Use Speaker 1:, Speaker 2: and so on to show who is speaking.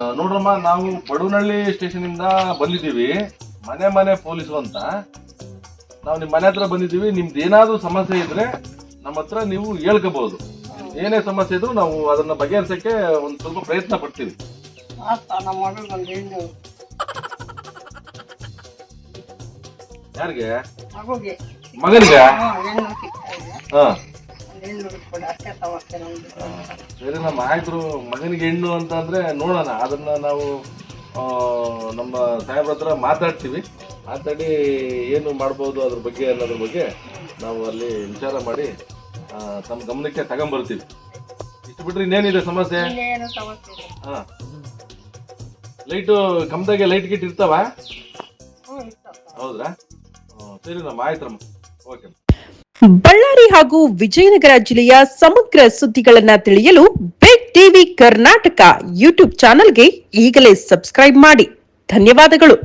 Speaker 1: ನೋಡ್ರಮ್ಮ ನಾವು ಬಡವನಹಳ್ಳಿ ಸ್ಟೇಷನ್ ಇಂದ ಬಂದಿದ್ದೀವಿ. ಮನೆ ಮನೆ ಪೊಲೀಸು ಅಂತ. ನಾವು ನಿಮ್ಮ ಮನೆ ಹತ್ರ ಬಂದಿದ್ದೀವಿ. ನಿಮ್ದು ಏನಾದ್ರು ಸಮಸ್ಯೆ ಇದ್ರೆ ನಮ್ಮ ಹತ್ರ ನೀವು ಹೇಳ್ಕೋಬಹುದು ಏನೇ ಸಮಸ್ಯೆ ಇದ್ರು ನಾವು ಅದನ್ನ ಬಗೆಹರಿಸಕ್ಕೆ ಒಂದು ಸ್ವಲ್ಪ ಪ್ರಯತ್ನ ಪಡ್ತೀವಿ. ಯಾರಿಗೆ? ಮಗನಿಗೆ?
Speaker 2: ಹಾ, ಹೆಣ್ಣು ಅಷ್ಟೇ ಸಮಸ್ಯೆ ನಮ್ದು
Speaker 1: ಸರಿ ನಮ್ಮ ಆಯ್ತು ಮಗನಿಗೆ ಹೆಣ್ಣು ಅಂತ ಅಂದ್ರೆ ನೋಡೋಣ. ಅದನ್ನ ನಾವು ಆ, ನಮ್ಮ ಸಾಹೇಬ್ರ ಹತ್ರ ಮಾತಾಡ್ತೀವಿ. ಮಾತಾಡಿ ಏನು ಮಾಡ್ಬೋದು ಅದ್ರ ಬಗ್ಗೆ ಅನ್ನೋದ್ರ ಬಗ್ಗೆ ನಾವು ಅಲ್ಲಿ ವಿಚಾರ ಮಾಡಿ ಆ, ತಮ್ಮ ಗಮನಕ್ಕೆ ತಗೊಂಬರ್ತೀವಿ. ಇಷ್ಟು ಬಿಟ್ರೆ ಇನ್ನೇನಿದೆ ಸಮಸ್ಯೆ?
Speaker 2: ಇನ್ನೇನು ಸಮಸ್ಯೆ ಇಲ್ಲ.
Speaker 1: ಹಾ. ಲೈಟು ಕಮ್ದಾಗೆ ಲೈಟ್ ಗಿಟ್ ಇರ್ತಾವ?
Speaker 2: ಹ್ಞೂ
Speaker 1: ಹೌದ್ರಾ? ಹ್ಮ್, ಸರಿ ನಮ್ಮ ಆಯ್ತಮ್ಮ ಓಕೆ.
Speaker 3: ಬಳ್ಳಾರಿ ಹಾಗೂ ವಿಜಯನಗರ ಜಿಲ್ಲೆಯ ಸಮಗ್ರ ಸುದ್ದಿಗಳನ್ನ ತಿಳಿಯಲು ಬಿಗ್ ಟಿವಿ ಕರ್ನಾಟಕ ಯೂಟ್ಯೂಬ್ ಚಾನೆಲ್ಗೆ ಈಗಲೇ ಸಬ್ಸ್ಕ್ರೈಬ್ ಮಾಡಿ. ಧನ್ಯವಾದಗಳು.